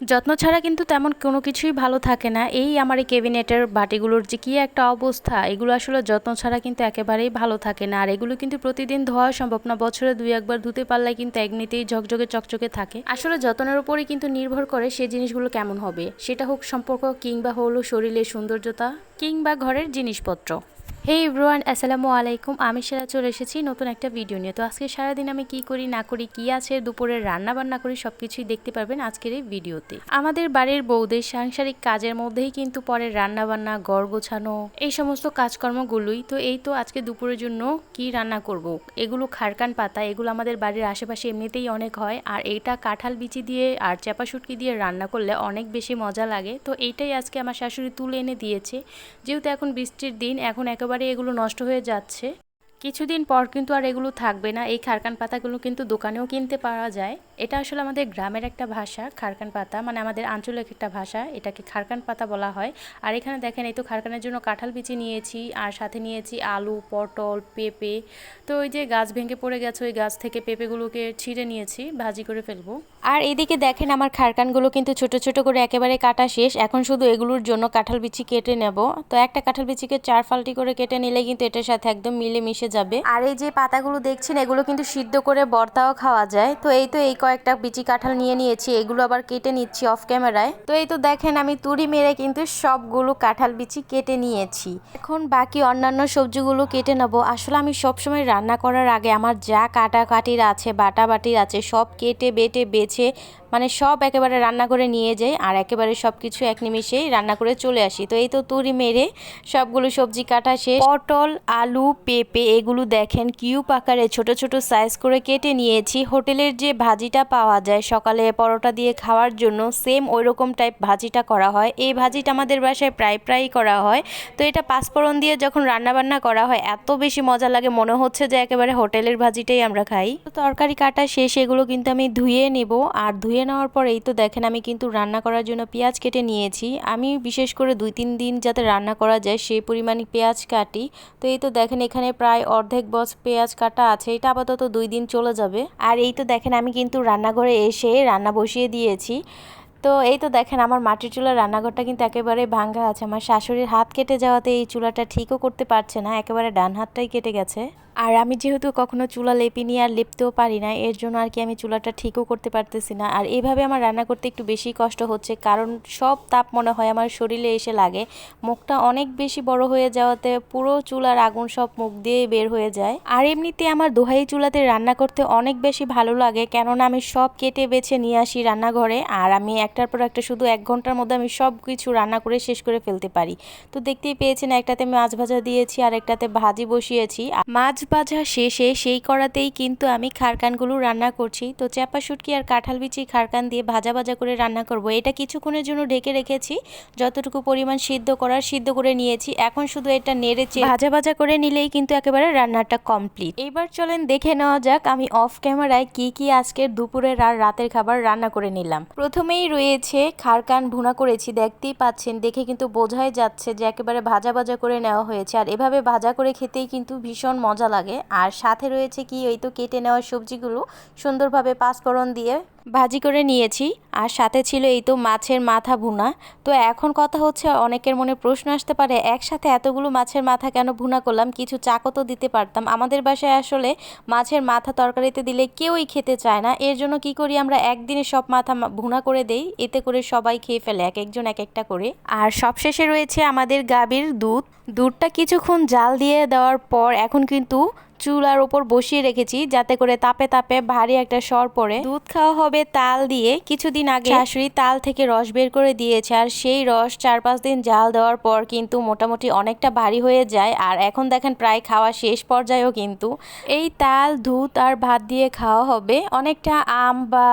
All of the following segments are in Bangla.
যত্ন ছাড়া কিন্তু তেমন কোনো কিছুই ভালো থাকে না। এই আমার এই ক্যাবিনেটের বাটিগুলোর যে কী একটা অবস্থা, এগুলো আসলে যত্ন ছাড়া কিন্তু একেবারেই ভালো থাকে না। আর এগুলো কিন্তু প্রতিদিন ধোয়া সম্ভব না, বছরে দুই একবার ধুতে পারলে কিন্তু এমনিতেই ঝকঝকে চকচকে থাকে। আসলে যত্নের উপরেই কিন্তু নির্ভর করে সেই জিনিসগুলো কেমন হবে। সেটা হোক সম্পর্ক কিংবা হলো শরীরের সৌন্দর্যতা কিংবা ঘরের জিনিসপত্র। হে ইব্রুয়ান আসসালামু আলাইকুম। আমি সেরা চলে এসেছি নতুন একটা ভিডিও নিয়ে। তো আজকে সারাদিন আমি কি করি, না করি, কি আছে দুপুরে রান্না বান্না করি সব কিছুই দেখতে পারবেন আজকের এই ভিডিওতে আমাদের বাড়ির বউদের সাংসারিক কাজের মধ্যেই কিন্তু পরে রান্না বান্না গড় গোছানো, এই সমস্ত কাজকর্মগুলোই। তো এই তো আজকে দুপুরের জন্য কি রান্না করব। এগুলো খারকান পাতা, এগুলো আমাদের বাড়ির আশেপাশে এমনিতেই অনেক হয়। আর এটা কাঁঠাল বিচি দিয়ে আর চাপা শুটকি দিয়ে রান্না করলে অনেক বেশি মজা লাগে। তো এইটাই আজকে আমার শাশুড়ি তুলে এনে দিয়েছে। যেহেতু এখন বৃষ্টির দিন, এখন একেবারে এগুলো নষ্ট হয়ে যাচ্ছে। কিছুদিন পর কিন্তু আর এগুলো থাকবে না। এই খারকান পাতাগুলো কিন্তু দোকানেও কিনতে পাওয়া যায়। এটা আসলে আমাদের গ্রামের একটা ভাষা, খারকান পাতা। মানে আমাদের আঞ্চলিক একটা ভাষা, এটাকে খারকান পাতা বলা হয়। আর এখানে দেখেন, এই তো খারকানের জন্য কাঁঠাল বিচি নিয়েছি, আর সাথে নিয়েছি আলু, পটল, পেঁপে। তো ওই যে গাছ ভেঙে পড়ে গেছে, ওই গাছ থেকে পেঁপেগুলোকে ছিঁড়ে নিয়েছি, ভাজি করে ফেলব। আর এদিকে দেখেন আমার খারকানগুলো কিন্তু ছোট ছোট করে একেবারে কাটা শেষ। এখন শুধু এগুলোর জন্য কাঁঠাল বিচি কেটে নেব। তো একটা কাঁঠাল বিচিকে চার ফালটি করে কেটে নিলে কিন্তু এটার সাথে একদম মিলে মিশে যাবে। আর এই যে পাতাগুলো দেখছেন, এগুলো কিন্তু সিদ্ধ করে বর্তাও খাওয়া যায়। তো এই তো এই কয়েকটা বিচি কাঁঠাল নিয়ে নিয়েছি, এগুলো আবার কেটে নিচ্ছি অফ ক্যামেরায় তো এই তো দেখেন, আমি তুড়ি মেরে কিন্তু সবগুলো কাঁঠাল বিচি কেটে নিয়েছি। এখন বাকি অন্যান্য সবজিগুলো কেটে নেব। আসলে আমি সবসময় রান্না করার আগে আমার যা কাটা কাটির আছে বাটা বাটির আছে, সব কেটে বেটে বেছে છે মানে সব একেবারে রান্না করে নিয়ে যাই আর একেবারে সব কিছু এক নিমিষেই রান্না করে চলে আসি। তো এই তো তুড়ি মেরে সবগুলো সবজি কাটা শেষ। পটল, আলু, পেঁপে এগুলো দেখেন কিউব আকারে ছোট ছোট সাইজ করে কেটে নিয়েছি। হোটেলের যে ভাজিটা পাওয়া যায় সকালে পরোটা দিয়ে খাওয়ার জন্য সেম ওই রকম টাইপ ভাজিটা করা হয়। এই ভাজিটা আমাদের বাসায় প্রায় প্রায়ই করা হয়। তো এটা পাঁচফোড়ন দিয়ে যখন রান্না বান্না করা হয় এত বেশি মজা লাগে, মনে হচ্ছে যে একেবারে হোটেলের ভাজিটাই আমরা খাই। তরকারি কাটা শেষ এগুলো কিন্তু আমি ধুয়ে নেব। আর ধুয়ে নেওয়ার পর এই তো দেখেন আমি কিন্তু রান্না করার জন্য পেঁয়াজ কেটে নিয়েছি। আমি বিশেষ করে দুই তিন দিন যাতে রান্না করা যায় সেই পরিমাণে পেঁয়াজ কাটি। তো এই তো দেখেন এখানে প্রায় অর্ধেক বস পেঁয়াজ কাটা আছে, এটা আপাতত দুই দিন চলে যাবে। আর এই তো দেখেন আমি কিন্তু রান্নাঘরে এসে রান্না বসিয়ে দিয়েছি। তো এই তো দেখেন আমার মাটির চুলার রান্নাঘরটা কিন্তু একেবারে ভাঙ্গা আছে। আমার শাশুড়ির হাত কেটে যাওয়াতে এই চুলাটা ঠিকও করতে পারছে না, একেবারে ডান হাতটাই কেটে গেছে। আর আমি যেহেতু কখনো চুলা লেপি নিয়ে আর লেপতেও পারি না, এর জন্য আর কি আমি চুলাটা ঠিকও করতে পারতেছি না। আর এভাবে আমার রান্না করতে একটু বেশি কষ্ট হচ্ছে, কারণ সব তাপ মনে হয় আমার শরীরে এসে লাগে। মুখটা অনেক বেশি বড় হয়ে যাওয়াতে পুরো চুলার আগুন সব মুখ দিয়ে বের হয়ে যায়। আর এমনিতে আমার দোহাই চুলাতে রান্না করতে অনেক বেশি ভালো লাগে, কেননা আমি সব কেটে বেছে নিয়ে আসি রান্নাঘরে। আর আমি একটার পর একটা শুধু এক ঘণ্টার মধ্যে আমি সব কিছু রান্না করে শেষ করে ফেলতে পারি। তো দেখতেই পেয়েছেন, একটাতে মাছ ভাজা দিয়েছি, আর একটাতে ভাজি বসিয়েছি। মাছ ভাজা শেষে সেই করাতেই কিন্তু আমি খারকানগুলো রান্না করছি। তো চাপা শুটকি আর কাঁঠাল বিচি খারকান দিয়ে ভাজা ভাজা করে রান্না করব। এটা কিছুক্ষণের জন্য ঢেকে রেখেছি। যতটুকু পরিমাণ সিদ্ধ করার সিদ্ধ করে নিয়েছি। এখন শুধু এটা নেড়ে ভাজা ভাজা করে নিলেই কিন্তু একেবারে রান্নাটা কমপ্লিট। এবার চলেন দেখে নেওয়া যাক আমি অফ ক্যামেরায় কি কি আজকের দুপুরের আর রাতের খাবার রান্না করে নিলাম। প্রথমেই রয়েছে, খারকান ভুনা করেছি, দেখতেই পাচ্ছেন, দেখে কিন্তু বোঝাই যাচ্ছে যে একেবারে ভাজা ভাজা করে নেওয়া হয়েছে। আর এভাবে ভাজা করে খেতেই কিন্তু ভীষণ মজা লাগে। আর সাথে রয়েছে কি, ওই তো কেটে নেওয়া সবজিগুলো সুন্দরভাবে পাঁচফোড়ন দিয়ে ভাজি করে নিয়েছি, আর সাথে ছিল এই তো মাছের মাথা ভুনা। তো এখন কথা হচ্ছে, অনেকের মনে প্রশ্ন আসতে পারে, একসাথে এতগুলো মাছের মাথা কেন ভুনা করলাম? কিছু চাকও তো দিতে পারতাম। আমাদের বাসায় আসলে মাছের মাথা তরকারিতে দিলে কেউই খেতে চায় না। এর জন্য কি করি আমরা? একদিনে সব মাথা ভুনা করে দেই, এতে করে সবাই খেয়ে ফেলে, এক একজন এক একটা করে। আর সবশেষে রয়েছে আমাদের গাভীর দুধ। দুধটা কিছুক্ষণ জাল দিয়ে দেওয়ার পর, এখন কিন্তু চুলার ওপর বসিয়ে রেখেছি, যাতে করে তাপে তাপে ভারী একটা সর পড়ে। দুধ খাওয়া হবে তাল দিয়ে। কিছুদিন আগে শাশুড়ি তাল থেকে রস বের করে দিয়েছে, আর সেই রস চার পাঁচ দিন জাল দেওয়ার পর কিন্তু মোটামুটি অনেকটা ভারী হয়ে যায়, আর এখন দেখেন প্রায় খাওয়া শেষ পর্যায়েও কিন্তু। এই তাল, দুধ আর ভাত দিয়ে খাওয়া হবে। অনেকটা আম বা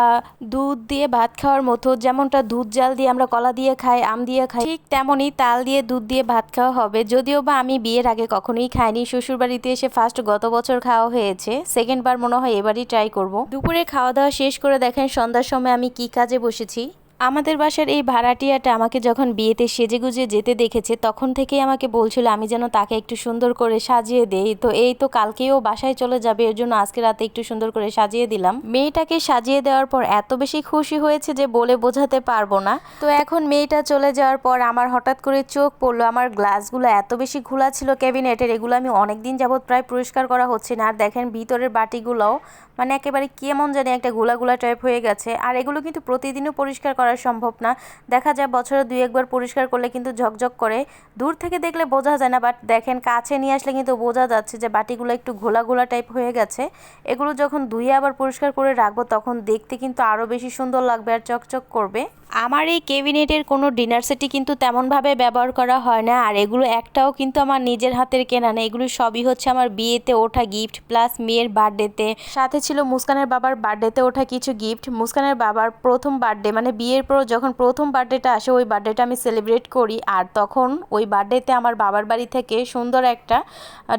দুধ দিয়ে ভাত খাওয়ার মতো, যেমনটা দুধ জাল দিয়ে আমরা কলা দিয়ে খাই, আম দিয়ে খাই, ঠিক তেমনই তাল দিয়ে দুধ দিয়ে ভাত খাওয়া হবে। যদিও বা আমি বিয়ের আগে কখনোই খাইনি, শ্বশুরবাড়িতে এসে ফার্স্ট গত বছর খাওয়া হয়েছে সেকেন্ড বার মনে হয় এবারই ট্রাই করব। দুপুরে খাওয়া দাওয়া শেষ করে দেখেন সন্ধ্যার সময় আমি কি কাজে বসেছি। আমাদের বাসার এই ভাড়াটিয়াটা আমাকে যখন বিয়েতে সেজে গুজে যেতে দেখেছে, তখন থেকেই আমাকে বলছিল, আমি যেন তাকে একটু সুন্দর করে সাজিয়ে দেই। তো এই তো কালকেও বাসায় চলে যাবে, এর জন্য আজকে রাতে একটু সুন্দর করে সাজিয়ে দিলাম। মেয়েটাকে সাজিয়ে দেওয়ার পর এত বেশি খুশি হয়েছে যে বলে বোঝাতে পারব না। তো এখন মেয়েটা চলে যাওয়ার পর আমার হঠাৎ করে চোখ পড়ল, আমার গ্লাসগুলো এত বেশি খোলা ছিল ক্যাবিনেটের, এগুলো আমি অনেক দিন যাবত প্রায় পরিষ্কার করা হচ্ছে না। আর দেখেন ভিতরের বাটিগুলোও মানে একেবারে কেমন জানি একটা গোলা গোলা টাইপ হয়ে গেছে। আর এগুলো কিন্তু প্রতিদিনও পরিষ্কার করা সম্ভব না। দেখা যায় বছরে দুই একবার পরিষ্কার করলে কিন্তু ঝকঝক করে। দূর থেকে দেখলে বোঝা যায় না বাট দেখেন কাছে নিয়ে আসলে কিন্তু বোঝা যাচ্ছে যে বাটিগুলো একটু ঘোলা ঘোলা টাইপ হয়ে গেছে। এগুলো যখন ধুয়ে আবার পরিষ্কার করে রাখব, তখন দেখতে কিন্তু আরও বেশি সুন্দর লাগবে আর চকচক করবে। আমার এই কেবিনেটের কোনো ডিনার সেটই কিন্তু তেমনভাবে ব্যবহার করা হয় না, আর এগুলো একটাও কিন্তু আমার নিজের হাতের কেনা না। এগুলো সবই হচ্ছে আমার বিয়েতে ওঠা গিফট প্লাস মেয়ের বার্থডেতে সাথে ছিল মুস্কানের বাবার বার্থডেতে ওঠা কিছু গিফট মুস্কানের বাবার প্রথম বার্থডে মানে বিয়ের পর যখন প্রথম বার্থডেটা আসে, ওই বার্থডেটা আমি সেলিব্রেট করি। আর তখন ওই বার্থডেতে আমার বাবার বাড়ি থেকে সুন্দর একটা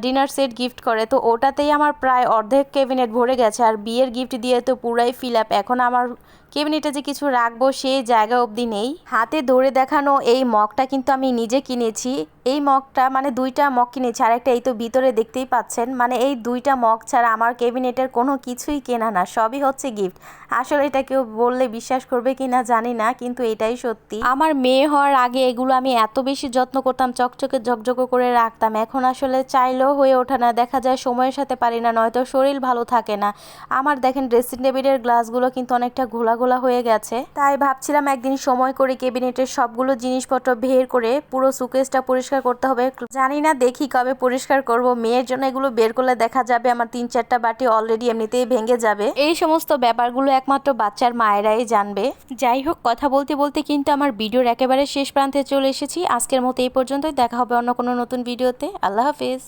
ডিনার সেট গিফট করে। তো ওটাতেই আমার প্রায় অর্ধেক কেবিনেট ভরে গেছে। আর বিয়ের গিফট দিয়ে তো পুরাই ফিল আপ এখন আমার কেবিনেটে যে কিছু রাখব সেই জায়গা অবধি নেই। হাতে ধরে দেখানো এই মগটা কিন্তু আমি নিজে কিনেছি। এই মগটা মানে দুইটা মগ কিনেছি, আর একটা এই তো ভিতরে দেখতেই পাচ্ছেন। মানে এই দুইটা মগ ছাড়া আমার কেবিনেটের কোনো কিছুই কেনা না, সবই হচ্ছে গিফট আসলে এটা কেউ বললে বিশ্বাস করবে কি না জানি না, কিন্তু এটাই সত্যি। আমার মেয়ে হওয়ার আগে এগুলো আমি এত বেশি যত্ন করতাম, চকচকে ঝকঝকে করে রাখতাম। এখন আসলে চাইলেও হয়ে ওঠে না, দেখা যায় সময়ের সাথে পারি না, নয়তো শরীর ভালো থাকে না। আমার দেখেন ড্রেসিং টেবিলের গ্লাসগুলো কিন্তু অনেকটা ঘোলা ঘোলা হয়ে গেছে। তাই ভাবছিলাম একদিন সময় করে কেবিনেটের সবগুলো জিনিসপত্র বের করে পুরো সুকেসটা পরিষ্কার করতে হবে। জানি না দেখি কবে পরিষ্কার করব। মেয়ের জন্য এগুলো বের করলে দেখা যাবে আমার তিন চারটা বাটি অলরেডি এমনিতেই ভেঙে যাবে। এই সমস্ত ব্যাপারগুলো একমাত্র বাচ্চার মায়েরাই জানবে। যাই হোক, কথা বলতে বলতে কিন্তু আমার ভিডিওর একেবারে শেষ প্রান্তে চলে এসেছি। আজকের মতো এই পর্যন্তই। দেখা হবে অন্য কোনো নতুন ভিডিওতে। আল্লাহ হাফিজ।